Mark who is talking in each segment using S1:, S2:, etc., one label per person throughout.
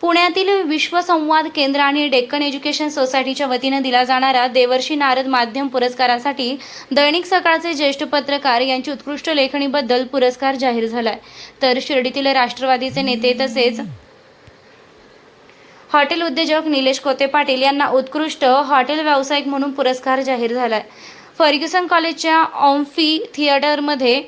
S1: पुण्यातील विश्वसंवाद केंद्र आणि डेक्कन एज्युकेशन सोसायटीच्या वतीनं दिला जाणारा देवर्षी नारद माध्यम पुरस्कारासाठी दैनिक सकाळचे ज्येष्ठ पत्रकार यांची उत्कृष्ट लेखणीबद्दल पुरस्कार जाहीर झालाय. तर शिर्डीतील राष्ट्रवादीचे नेते तसेच हॉटेल उद्योजक निलेश कोते पाटील यांना उत्कृष्ट हॉटेल व्यावसायिक म्हणून पुरस्कार जाहीर झालाय. फर्ग्युसन कॉलेजच्या ऑम्फी थिएटरमध्ये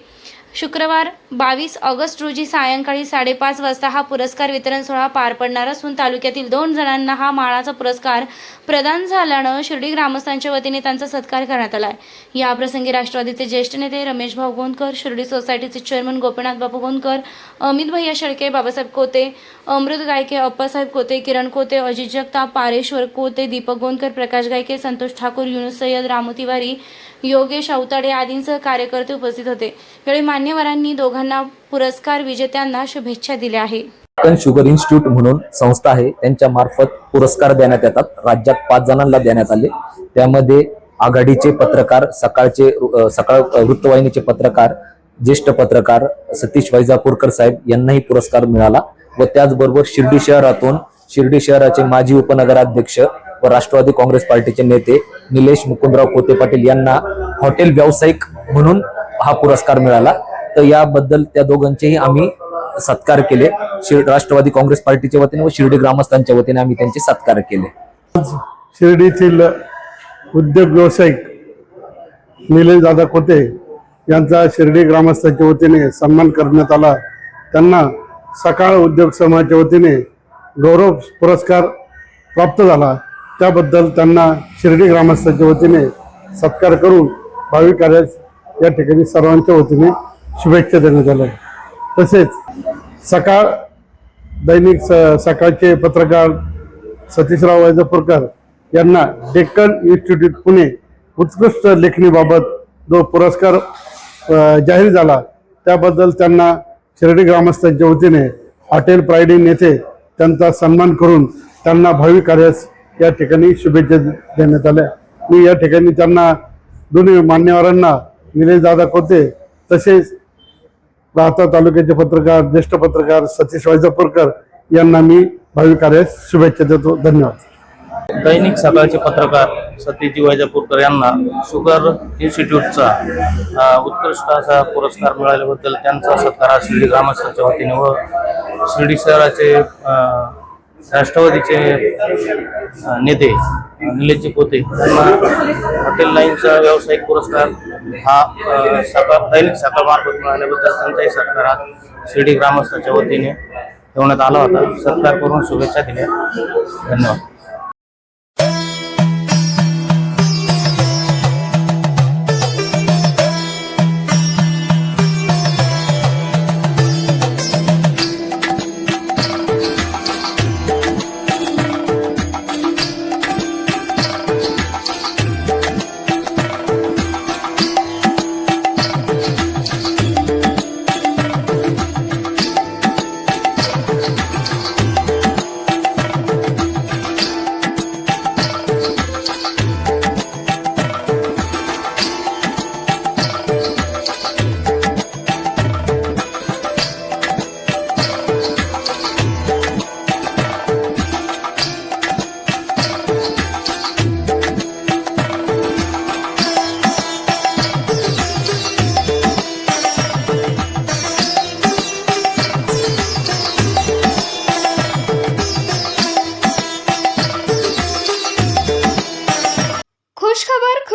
S1: शुक्रवार बावीस ऑगस्ट रोजी सायंकाळी साडेपाच वाजता हा पुरस्कार वितरण सोहळा पार पडणार असून तालुक्यातील दोन जणांना हा माळाचा पुरस्कार प्रदान झाल्यानं शिर्डी ग्रामस्थांच्या वतीने त्यांचा सत्कार करण्यात आला आहे याप्रसंगी राष्ट्रवादीचे ज्येष्ठ नेते रमेश भाऊ गोंदकर शिर्डी सोसायटीचे चेअरमन गोपीनाथ बापू गोंदकर अमित भैया शेळके बाबासाहेब कोते अमृत गायके अप्पासाहेब कोते किरण कोते अजित जगताप पारेश्वर कोते दीपक गोंदकर प्रकाश गायके संतोष ठाकूर युनुस सय्यद रामू तिवारी योगेश अवताडे आदींसह कार्यकर्ते उपस्थित होते. यावेळी मान्यवरांनी दोघांना पुरस्कार विजेत्यांना शुभेच्छा दिल्या आहे
S2: अमेरिकन शुगर इन्स्टिट्यूट म्हणून संस्था आहे. त्यांच्या मार्फत पुरस्कार देण्यात येतात. राज्यात पाच जणांना देण्यात आले. त्यामध्ये आघाडीचे पत्रकार सकाळचे सकाळ वृत्तवाहिनीचे पत्रकार ज्येष्ठ पत्रकार सतीश वैजापूरकर साहेब यांनाही पुरस्कार मिळाला व त्याचबरोबर शिर्डी शहरातून शिर्डी शहराचे माजी उपनगराध्यक्ष व राष्ट्रवादी काँग्रेस पार्टीचे नेते निलेश मुकुंदराव कोते पाटील यांना हॉटेल व्यावसायिक म्हणून हा पुरस्कार मिळाला. तर याबद्दल त्या दोघांचेही आम्ही सत्कार केले. राष्ट्रवादी काँग्रेस पार्टीच्या वतीने व शिर्डी ग्रामस्थांच्या वतीने आम्ही त्यांचे सत्कार केले.
S3: शिर्डीतील उद्योग व्यावसायिक निलेश दादा कोते यांचा शिर्डी ग्रामस्थांच्या वतीने सन्मान करण्यात आला. त्यांना सकाळ उद्योग समाजाच्या वतीने गौरव पुरस्कार प्राप्त झाला. त्याबद्दल त्यांना शिर्डी ग्रामस्थांच्या वतीने सत्कार करून भावी कार्यास या ठिकाणी सर्वांच्या वतीने शुभेच्छा देण्यात आल्या. तसेच सकाळ दैनिक स- सकाळचे पत्रकार सतीशराव वैजापूरकर यांना डेक्कन इन्स्टिट्यूट पुणे उत्कृष्ट लेखणीबाबत जो पुरस्कार जाहीर झाला त्याबद्दल त्यांना शिर्डी ग्रामस्थांच्या वतीने हॉटेल प्राईड नेते येथे त्यांचा सन्मान करून त्यांना भावी कार्यास या ठिकाणी शुभेच्छा देण्यात आल्या. मी या ठिकाणी त्यांना दोन्ही मान्यवरांना निलेश दादा कोते तसेच राहता तालुक्याचे पत्रकार ज्येष्ठ पत्रकार सतीश वैजापूरकर यांना मी भावी कार्यास शुभेच्छा देतो. धन्यवाद.
S4: दैनिक सकाळचे पत्रकार सतीजी वैजापूरकर यांना शुगर इन्स्टिट्यूटचा उत्कृष्ट असा पुरस्कार मिळाल्याबद्दल त्यांचा सत्कार शिर्डी ग्रामस्थांच्या वतीने व शिर्डी शहराचे राष्ट्रवादीचे नेते निलेशजी पोते यांना हॉटेल लाईनचा व्यावसायिक पुरस्कार हा सकाळ दैनिक सकाळमार्फत मिळाल्याबद्दल त्यांचाही सत्कार शिर्डी ग्रामस्थाच्या वतीने ठेवण्यात आला होता. सत्कार करून शुभेच्छा दिल्या. धन्यवाद.